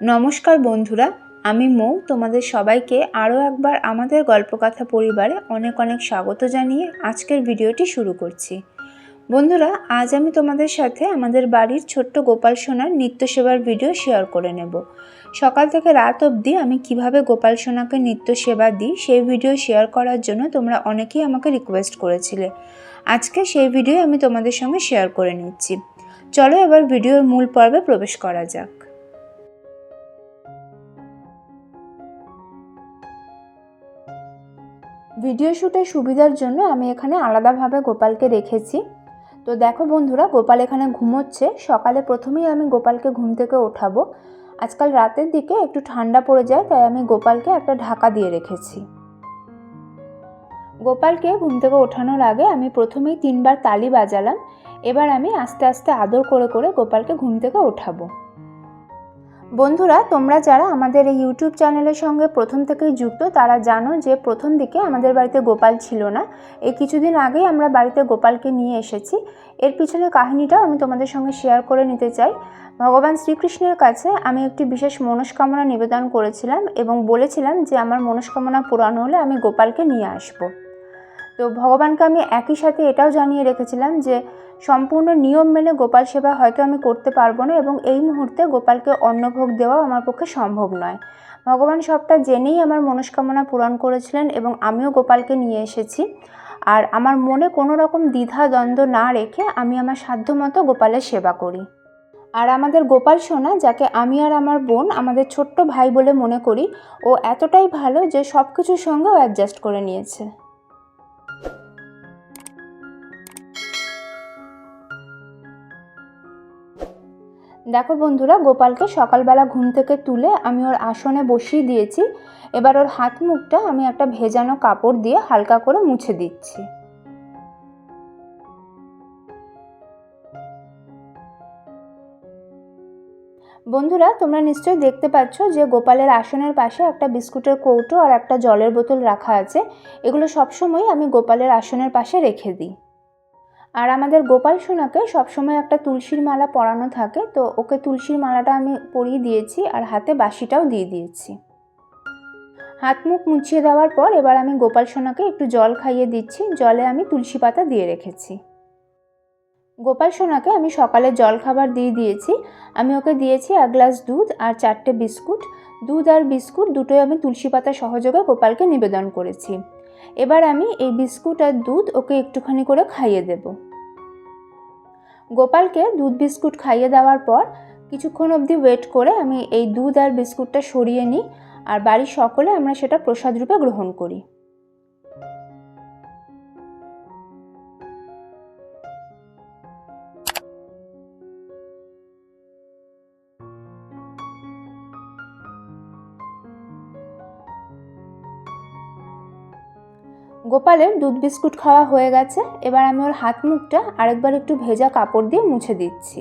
নমস্কার বন্ধুরা, আমি মৌ। তোমাদের সবাইকে আরও একবার আমাদের গল্পকথা পরিবারে অনেক অনেক স্বাগত জানিয়ে আজকের ভিডিওটি শুরু করছি। বন্ধুরা, আজ আমি তোমাদের সাথে আমাদের বাড়ির ছোট্ট গোপাল সোনার নিত্য সেবার ভিডিও শেয়ার করে নেব। সকাল থেকে রাত অবধি আমি কীভাবে গোপাল সোনাকে নিত্য সেবা দিই, সেই ভিডিও শেয়ার করার জন্য তোমরা অনেকেই আমাকে রিকোয়েস্ট করেছিলে। আজকে সেই ভিডিও আমি তোমাদের সঙ্গে শেয়ার করে নিচ্ছি। চলো এবার ভিডিওর মূল পর্বে প্রবেশ করা যাক। ভিডিও শ্যুটের সুবিধার জন্য আমি এখানে আলাদাভাবে গোপালকে রেখেছি। তো দেখো বন্ধুরা, গোপাল এখানে ঘুমোচ্ছে। সকালে প্রথমেই আমি গোপালকে ঘুম থেকে ওঠাবো। আজকাল রাতের দিকে একটু ঠান্ডা পড়ে যায়, তাই আমি গোপালকে একটা ঢাকা দিয়ে রেখেছি। গোপালকে ঘুম থেকে ওঠানোর আগে আমি প্রথমেই তিনবার তালি বাজালাম। এবার আমি আস্তে আস্তে আদর করে করে গোপালকে ঘুম থেকে ওঠাবো। বন্ধুরা, তোমরা যারা আমাদের এই ইউটিউব চ্যানেলের সঙ্গে প্রথম থেকেই যুক্ত, তারা জানো যে প্রথম দিকে আমাদের বাড়িতে গোপাল ছিল না। এই কিছুদিন আগেই আমরা বাড়িতে গোপালকে নিয়ে এসেছি। এর পিছনে কাহিনীটাও আমি তোমাদের সঙ্গে শেয়ার করে নিতে চাই। ভগবান শ্রীকৃষ্ণের কাছে আমি একটি বিশেষ মনস্কামনা নিবেদন করেছিলাম এবং বলেছিলাম যে আমার মনস্কামনা পূরণ হলে আমি গোপালকে নিয়ে আসব। তো ভগবানকে আমি একই সাথে এটাও জানিয়ে রেখেছিলাম যে সম্পূর্ণ নিয়ম মেনে গোপাল সেবা হয়তো আমি করতে পারব না এবং এই মুহূর্তে গোপালকে অন্নভোগ দেওয়াও আমার পক্ষে সম্ভব নয়। ভগবান সবটা জেনেই আমার মনস্কামনা পূরণ করেছিলেন এবং আমিও গোপালকে নিয়ে এসেছি। আর আমার মনে কোনো রকম দ্বিধা দ্বন্দ্ব না রেখে আমি আমার সাধ্যমতো গোপালের সেবা করি। আর আমাদের গোপাল সোনা, যাকে আমি আর আমার বোন, আমাদের ছোট্ট ভাই বলে মনে করি, ও এতটাই ভালো যে সব কিছুর সঙ্গেও অ্যাডজাস্ট করে নিয়েছে। দেখো বন্ধুরা, গোপালকে সকালবেলা ঘুম থেকে তুলে আমি ওর আসনে বসিয়ে দিয়েছি। এবার ওর হাত মুখটা আমি একটা ভেজানো কাপড় দিয়ে হালকা করে মুছে দিচ্ছি। বন্ধুরা, তোমরা নিশ্চয়ই দেখতে পাচ্ছ যে গোপালের আসনের পাশে একটা বিস্কুটের কৌটো আর একটা জলের বোতল রাখা আছে। এগুলো সবসময় আমি গোপালের আসনের পাশে রেখে দিই। আর আমাদের গোপাল সোনাকে সবসময় একটা তুলসীর মালা পরানো থাকে, তো ওকে তুলসীর মালাটা আমি পরিয়ে দিয়েছি আর হাতে বাসিটাও দিয়ে দিয়েছি। হাত মুখ মুছিয়ে দেওয়ার পর এবার আমি গোপাল সোনাকে একটু জল খাইয়ে দিচ্ছি, জলে আমি তুলসী পাতা দিয়ে রেখেছি। গোপাল সোনাকে আমি সকালে জল খাবার দিয়ে দিয়েছি, আমি ওকে দিয়েছি এক গ্লাস দুধ আর চারটে বিস্কুট। দুধ আর বিস্কুট দুটোই আমি তুলসী পাতা সহযোগে গোপালকে নিবেদন করেছি। এবার আমি এই বিস্কুট আর দুধ ওকে একটুখানি করে খাইয়ে দেব। গোপালকে দুধ বিস্কুট খাইয়ে দেওয়ার পর কিছুক্ষণ অবধি ওয়েট করে আমি এই দুধ আর বিস্কুটটা সরিয়ে নিই। আর বাড়ির সকলে আমরা সেটা প্রসাদ রূপে গ্রহণ করি। গোপালের দুধ বিস্কুট খাওয়া হয়ে গেছে। এবার আমি ওর হাত মুখটা আরেকবার একটু ভেজা কাপড় দিয়ে মুছে দিচ্ছি।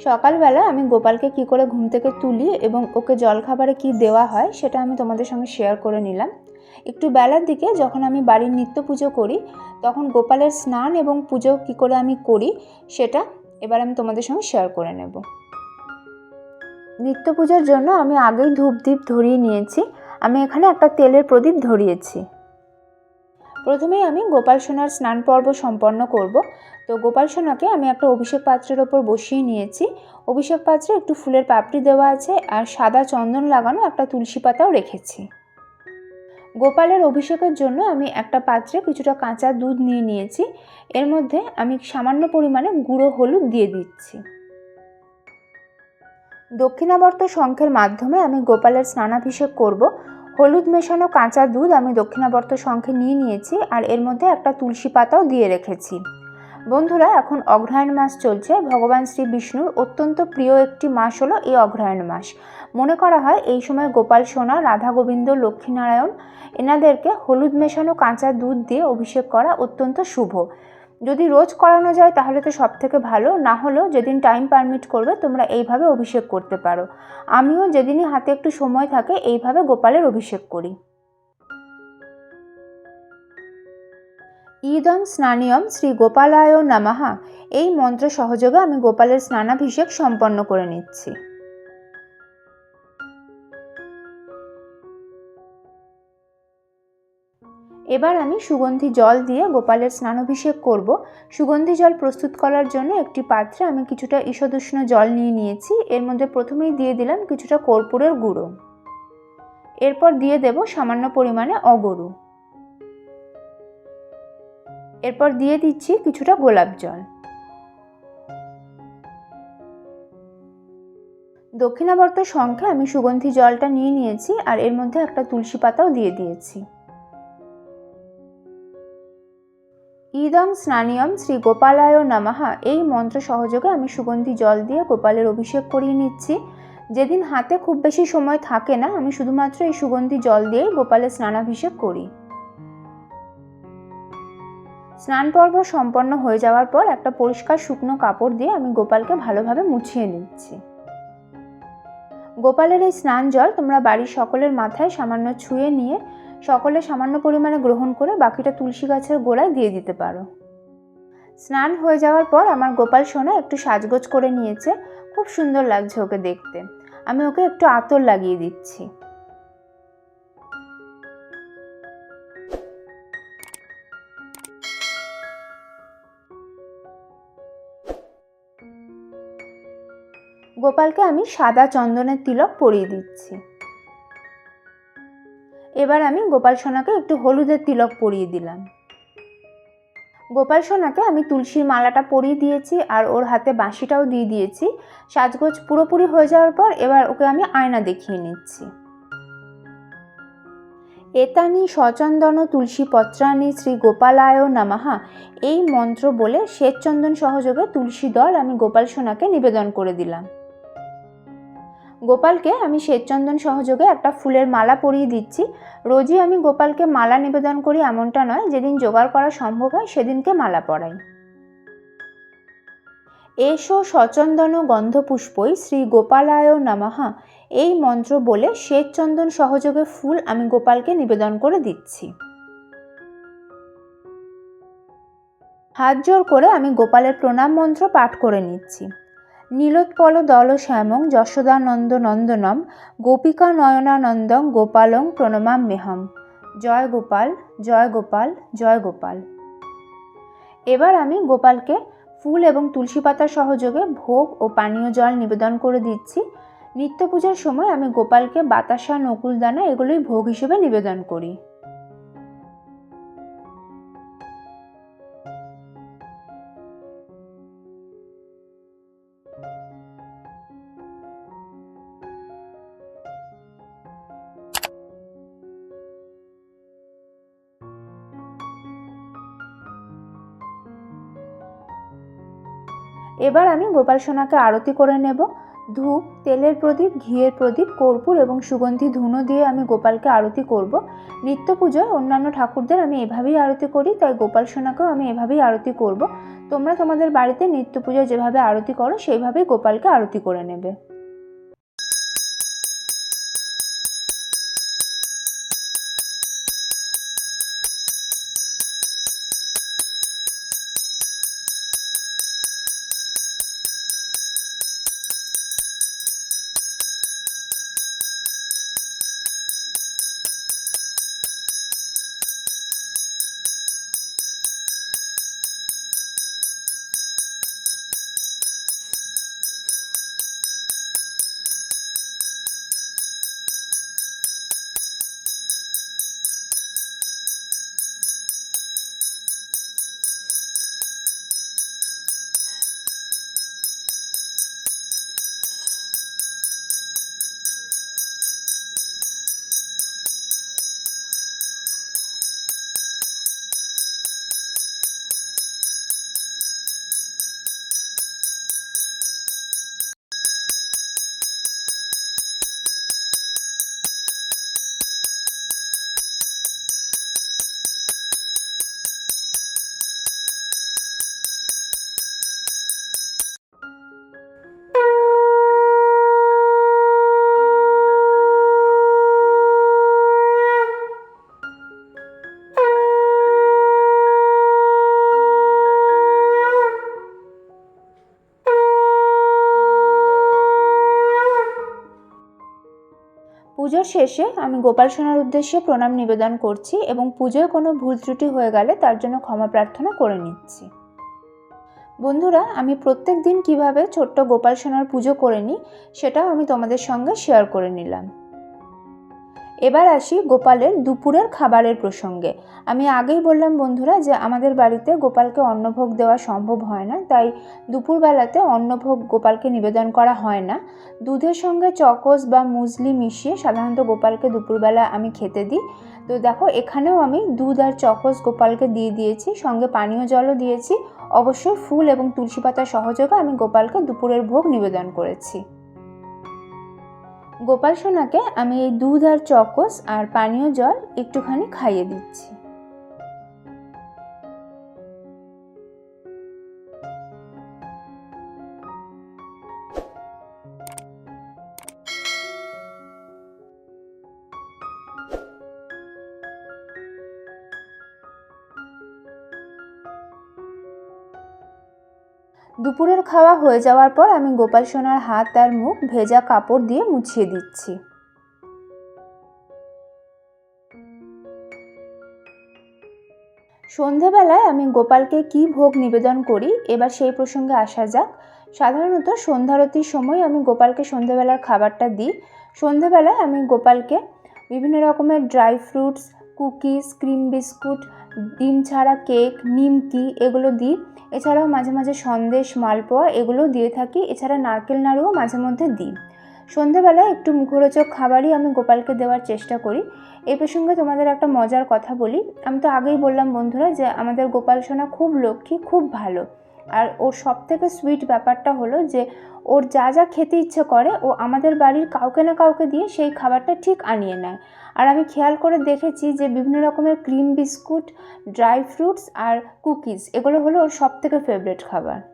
সকালবেলা আমি গোপালকে কি করে ঘুম থেকে তুলি এবং ওকে জলখাবারে কি দেওয়া হয় সেটা আমি তোমাদের সঙ্গে শেয়ার করে নিলাম। একটু বেলার দিকে যখন আমি বাড়ির নিত্য পুজো করি, তখন গোপালের স্নান এবং পুজো কি করে আমি করি সেটা এবার আমি তোমাদের সঙ্গে শেয়ার করে নেব। নিত্য পুজোর জন্য আমি আগেই ধূপ দ্বীপ ধরিয়ে নিয়েছি। আমি এখানে একটা তেলের প্রদীপ ধরিয়েছি। প্রথমেই আমি গোপাল সোনার স্নান পর্ব সম্পন্ন করব। তো গোপাল সোনাকে আমি একটা অভিষেক পাত্রের ওপর বসিয়ে নিয়েছি। অভিষেক পাত্রে একটু ফুলের পাপড়ি দেওয়া আছে আর সাদা চন্দন লাগানো একটা তুলসী পাতাও রেখেছি। গোপালের অভিষেকের জন্য আমি একটা পাত্রে কিছুটা কাঁচা দুধ নিয়ে নিয়েছি। এর মধ্যে আমি সামান্য পরিমাণে গুঁড়ো হলুদ দিয়ে দিচ্ছি। দক্ষিণাবর্ত শঙ্খের মাধ্যমে আমি গোপালের স্নানাভিষেক করব। হলুদ মেশানো কাঁচা দুধ আমি দক্ষিণাবর্ত শঙ্খে নিয়ে নিয়েছি আর এর মধ্যে একটা তুলসী পাতাও দিয়ে রেখেছি। বন্ধুরা, এখন অগ্রহায়ণ মাস চলছে। ভগবান শ্রী বিষ্ণুর অত্যন্ত প্রিয় একটি মাস হলো এই অগ্রহায়ণ মাস। মনে করা হয় এই সময় গোপাল সোনা, রাধা গোবিন্দ, লক্ষ্মীনারায়ণ এনাদেরকে হলুদ মেশানো কাঁচা দুধ দিয়ে অভিষেক করা অত্যন্ত শুভ। যদি রোজ করানো যায় তাহলে তো সব থেকে ভালো, না হলেও যেদিন টাইম পারমিট করবে তোমরা এইভাবে অভিষেক করতে পারো। আমিও যেদিনই হাতে একটু সময় থাকে এইভাবে গোপালের অভিষেক করি। ইদং স্নানিয়ম শ্রী গোপালায় নামাহা এই মন্ত্র সহযোগে আমি গোপালের স্নানাভিষেক সম্পন্ন করে নিচ্ছি। এবার আমি সুগন্ধি জল দিয়ে গোপালের স্নানাভিষেক করব। সুগন্ধি জল প্রস্তুত করার জন্য একটি পাত্রে আমি কিছুটা ঈষদুষ্ণ জল নিয়ে নিয়েছি। এর মধ্যে প্রথমেই দিয়ে দিলাম কিছুটা কর্পূরের গুঁড়ো। এরপর দিয়ে দেব সামান্য পরিমাণে অগরু। এরপর দিয়ে দিচ্ছি কিছুটা গোলাপ জল। দক্ষিণাবর্ত সংখ্যা আমি সুগন্ধি জলটা নিয়ে নিয়েছি আর এর মধ্যে একটা তুলসী পাতাও দিয়ে দিয়েছি। ইদং স্নানিয়ম শ্রী গোপালায় নামাহা এই মন্ত্র সহযোগে আমি সুগন্ধি জল দিয়ে গোপালের অভিষেক করিয়ে নিচ্ছি। যেদিন হাতে খুব বেশি সময় থাকে না, আমি শুধুমাত্র এই সুগন্ধি জল দিয়েই গোপালের স্নানাভিষেক করি। স্নান পর্ব সম্পন্ন হয়ে যাওয়ার পর একটা পরিষ্কার শুকনো কাপড় দিয়ে আমি গোপালকে ভালোভাবে মুছিয়ে নিচ্ছি। গোপালের এই স্নান জল তোমরা বাড়ির সকলের মাথায় সামান্য ছুঁয়ে নিয়ে সকলে সামান্য পরিমাণে গ্রহণ করে বাকিটা তুলসী গাছের গোড়ায় দিয়ে দিতে পারো। স্নান হয়ে যাওয়ার পর আমার গোপাল সোনা একটু সাজগোজ করে নিয়েছে। খুব সুন্দর লাগছে ওকে দেখতে। আমি ওকে একটু আতর লাগিয়ে দিচ্ছি। গোপালকে আমি সাদা চন্দনের তিলক পরিয়ে দিচ্ছি। এবার আমি গোপাল সোনাকে একটু হলুদের তিলক পরিয়ে দিলাম। গোপাল সোনাকে আমি তুলসীর মালাটা পরিয়ে দিয়েছি আর ওর হাতে বাঁশিটাও দিয়ে দিয়েছি। সাজগোজ পুরোপুরি হয়ে যাওয়ার পর এবার ওকে আমি আয়না দেখিয়ে নিচ্ছি। এতানি সচন্দন তুলসী পত্রানি শ্রী গোপালায় নামাহা এই মন্ত্র বলে শ্বেতচন্দন সহযোগে তুলসী দল আমি গোপাল সোনাকে নিবেদন করে দিলাম। গোপালকে আমি শ্বেতচন্দন সহযোগে একটা ফুলের মালা পরিয়ে দিচ্ছি। রোজই আমি গোপালকে মালা নিবেদন করি এমনটা নয়, যেদিন জোগাড় করা সম্ভব হয় সেদিনকে মালা পরাই। এসো সচন্দন গন্ধপুষ্পই শ্রী গোপালায় নামাহা এই মন্ত্র বলে শ্বেতচন্দন সহযোগে ফুল আমি গোপালকে নিবেদন করে দিচ্ছি। হাত জোর করে আমি গোপালের প্রণাম মন্ত্র পাঠ করে নিচ্ছি। নীলোৎপল দল শ্যামং যশোদানন্দ নন্দনম গোপিকা নয়নানন্দং গোপালং প্রণমাম মেহম। জয় গোপাল জয় গোপাল জয় গোপাল। এবার আমি গোপালকে ফুল এবং তুলসী পাতা সহযোগে ভোগ ও পানীয় জল নিবেদন করে দিচ্ছি। নিত্য পূজার সময় আমি গোপালকে বাতাসা নকুলদানা এগুলোই ভোগ হিসেবে নিবেদন করি। এবার আমি গোপাল সোনাকে আরতি করে নেব। ধূপ, তেলের প্রদীপ, ঘিয়ের প্রদীপ, কর্পূর এবং সুগন্ধি ধুনো দিয়ে আমি গোপালকে আরতি করব। নিত্য পুজোয় অন্যান্য ঠাকুরদের আমি এভাবেই আরতি করি, তাই গোপাল সোনাকেও আমি এভাবেই আরতি করব। তোমরা তোমাদের বাড়িতে নিত্য পুজোয় যেভাবে আরতি করো, সেইভাবেই গোপালকে আরতি করে নেবে। পুজোর শেষে আমি গোপাল সোনার উদ্দেশ্যে প্রণাম নিবেদন করছি এবং পুজোয় কোনো ভুল ত্রুটি হয়ে গেলে তার জন্য ক্ষমা প্রার্থনা করে নিচ্ছি। বন্ধুরা, আমি প্রত্যেক দিন কীভাবে ছোট্ট গোপাল সোনার পুজো করে নিই, সেটাও আমি তোমাদের সঙ্গে শেয়ার করে নিলাম। এবার আসি গোপালের দুপুরের খাবারের প্রসঙ্গে। আমি আগেই বললাম বন্ধুরা যে আমাদের বাড়িতে গোপালকে অন্নভোগ দেওয়া সম্ভব হয় না, তাই দুপুরবেলাতে অন্নভোগ গোপালকে নিবেদন করা হয় না। দুধের সঙ্গে চকোস বা মুসলি মিশিয়ে সাধারণত গোপালকে দুপুরবেলা আমি খেতে দিই। তো দেখো, এখানেও আমি দুধ আর চকোস গোপালকে দিয়ে দিয়েছি, সঙ্গে পানীয় জলও দিয়েছি। অবশ্যই ফুল এবং তুলসী পাতা সহযোগে আমি গোপালকে দুপুরের ভোগ নিবেদন করেছি। গোপাল সোনাকে আমি এই দুধ আর চকোস আর পানীয় জল একটুখানি খাইয়ে দিচ্ছি। দুপুরের খাওয়া হয়ে যাওয়ার পর আমি গোপাল সোনার হাত আর মুখ ভেজা কাপড় দিয়ে মুছিয়ে দিচ্ছি। সন্ধেবেলায় আমি গোপালকে কি ভোগ নিবেদন করি, এবার সেই প্রসঙ্গে আসা যাক। সাধারণত সন্ধ্যারতির সময় আমি গোপালকে সন্ধেবেলার খাবারটা দিই। সন্ধেবেলায় আমি গোপালকে বিভিন্ন রকমের dry fruits, cookies, cream biscuit ডিম ছাড়া কেক, নিমকি এগুলো দিই। এছাড়াও মাঝে মাঝে সন্দেশ, মালপোয়া এগুলো দিয়ে থাকি। এছাড়া নারকেল নাড়ুও মাঝে মধ্যে দিই। সন্ধেবেলায় একটু মুখরোচক খাবারই আমি গোপালকে দেওয়ার চেষ্টা করি। এ প্রসঙ্গে তোমাদের একটা মজার কথা বলি। আমি তো আগেই বললাম বন্ধুরা যে আমাদের গোপাল সোনা খুব লক্ষ্মী, খুব ভালো। আর ওর সব থেকে সুইট ব্যাপারটা হলো যে, ওর যা যা খেতে ইচ্ছে করে, ও আমাদের বাড়ির কাউকে না কাউকে দিয়ে সেই খাবারটা ঠিক আনিয়ে নেয়। আর আমি খেয়াল করে দেখেছি যে, বিভিন্ন রকমের ক্রিম বিস্কুট ড্রাই ফ্রুটস আর কুকিজ এগুলো হলো ওর সব থেকে ফেভারেট খাবার।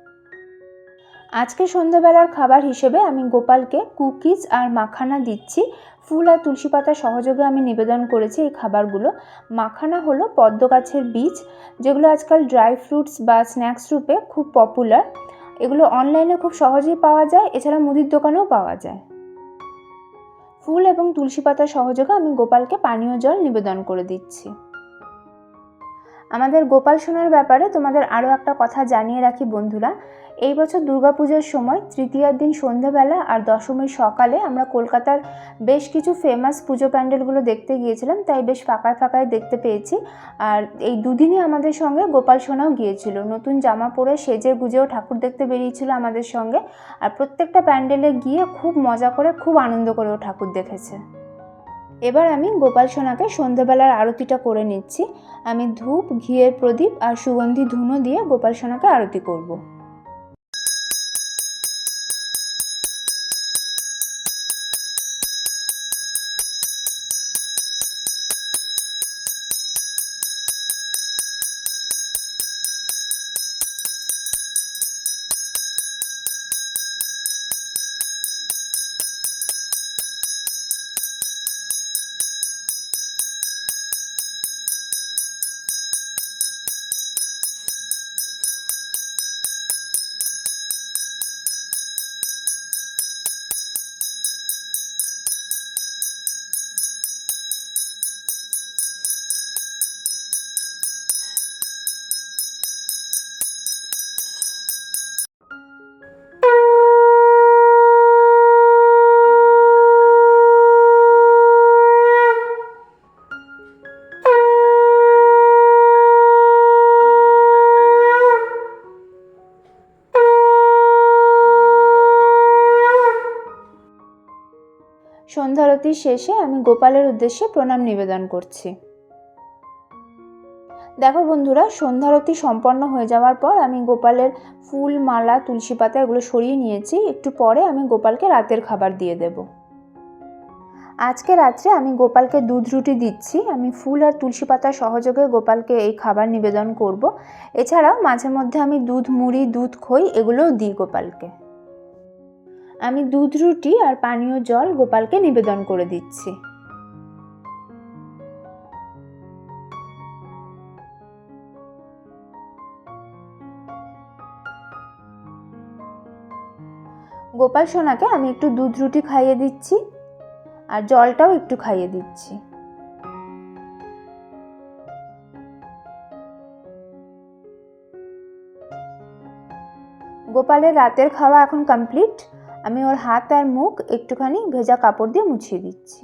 আজকে সন্ধ্যাবেলার খাবার হিসেবে আমি গোপালকে কুকিজ আর মাখানা দিচ্ছি। ফুল আর তুলসী পাতা সহযোগে আমি নিবেদন করেছি এই খাবারগুলো। মাখানা হলো পদ্ম গাছের বীজ, যেগুলো আজকাল ড্রাই ফ্রুটস বা স্ন্যাক্স রূপে খুব পপুলার। এগুলো অনলাইনে খুব সহজেই পাওয়া যায়, এছাড়া মুদির দোকানেও পাওয়া যায়। ফুল এবং তুলসী পাতা সহযোগে আমি গোপালকে পানীয় জল নিবেদন করে দিচ্ছি। আমাদের গোপাল সোনার ব্যাপারে তোমাদের আরও একটা কথা জানিয়ে রাখি বন্ধুরা। এই বছর দুর্গাপুজোর সময় তৃতীয়ার দিন সন্ধ্যাবেলা আর দশমীর সকালে আমরা কলকাতার বেশ কিছু ফেমাস পুজো প্যান্ডেলগুলো দেখতে গিয়েছিলাম, তাই বেশ ফাঁকায় ফাঁকায় দেখতে পেয়েছি। আর এই দুদিনই আমাদের সঙ্গে গোপাল সোনাও গিয়েছিল। নতুন জামা পরে সেজে গুজেও ঠাকুর দেখতে বেরিয়েছিল আমাদের সঙ্গে। আর প্রত্যেকটা প্যান্ডেলে গিয়ে খুব মজা করে, খুব আনন্দ করেও ঠাকুর দেখেছে। এবার আমি গোপাল সোনাকে সন্ধেবেলার আরতিটা করে নিচ্ছি। আমি ধূপ, ঘিয়ের প্রদীপ আর সুগন্ধি ধুনো দিয়ে গোপাল সোনাকে আরতি করব। সন্ধ্যারতির শেষে আমি গোপালের উদ্দেশ্যে প্রণাম নিবেদন করছি। দেখো বন্ধুরা সন্ধ্যারতি সম্পন্ন হয়ে যাওয়ার পর আমি গোপালের ফুল, মালা, তুলসী পাতা এগুলো সরিয়ে নিয়েছি। একটু পরে আমি গোপালকে রাতের খাবার দিয়ে দেব। আজকে রাত্রে আমি গোপালকে দুধ রুটি দিচ্ছি। আমি ফুল আর তুলসী পাতা সহযোগে গোপালকে এই খাবার নিবেদন করব। এছাড়াও মাঝে মধ্যে আমি দুধ, মুড়ি, দুধ, খই এগুলোও দিই গোপালকে। আমি দুধ, রুটি আর পানীয় জল গোপালকে নিবেদন করে দিচ্ছি। গোপাল সোনাকে আমি একটু দুধ, রুটি খাইয়ে দিচ্ছি আর জলটাও একটু খাইয়ে দিচ্ছি। গোপালের রাতের খাওয়া এখন কমপ্লিট। আমি ওর হাত আর মুখ একটুখানি ভেজা কাপড় দিয়ে মুছিয়ে দিচ্ছি।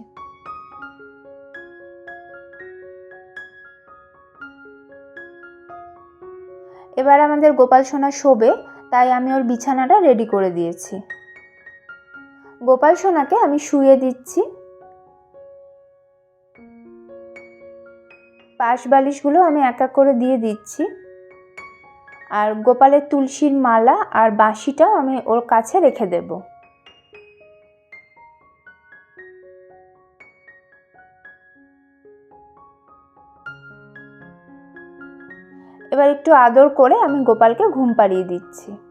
এবার আমাদের গোপাল সোনা শোবে, তাই আমি ওর বিছানাটা রেডি করে দিয়েছি। গোপাল সোনাকে আমি শুয়ে দিচ্ছি। পাশ বালিশগুলো আমি এক এক করে দিয়ে দিচ্ছি। আর গোপালের তুলসীর মালা আর বাঁশিটাও আমি ওর কাছে রেখে দেব। এবার একটু আদর করে আমি গোপালকে ঘুম পাড়িয়ে দিচ্ছি।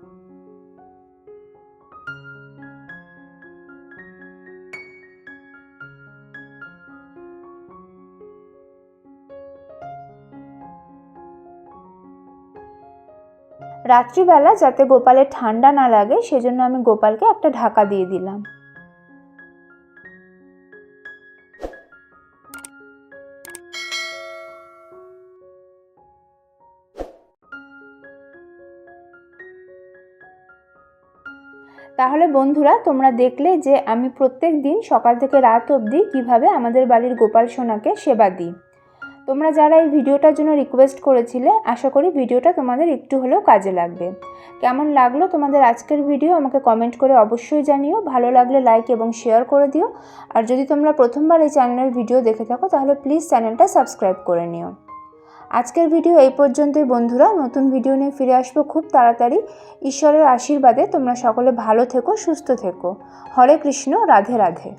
রাত্রিবেলা যাতে গোপালের ঠান্ডা না লাগে, সেজন্য আমি গোপালকে একটা ঢাকা দিয়ে দিলাম। তাহলে বন্ধুরা, তোমরা দেখলে যে আমি প্রত্যেক দিন সকাল থেকে রাত অবধি কীভাবে আমাদের বাড়ির গোপাল সোনাকে সেবা দিই। তোমরা যারা এই ভিডিওটার জন্য রিকোয়েস্ট করেছিলে, আশা করি ভিডিওটা তোমাদের একটু হলেও কাজে লাগবে। কেমন লাগল তোমাদের আজকের ভিডিও আমাকে কমেন্ট করে অবশ্যই জানিও। ভালো লাগলে লাইক এবং শেয়ার করে দিও। আর যদি তোমরা প্রথমবার এই চ্যানেলের ভিডিও দেখে থাকো, তাহলে প্লিজ চ্যানেলটা সাবস্ক্রাইব করে নিও। আজকের ভিডিও এই পর্যন্তই বন্ধুরা। নতুন ভিডিও নিয়ে ফিরে আসব খুব তাড়াতাড়ি। ঈশ্বরের আশীর্বাদে তোমরা সকলে ভালো থেকো, সুস্থ থেকো। হরে কৃষ্ণ, রাধে রাধে।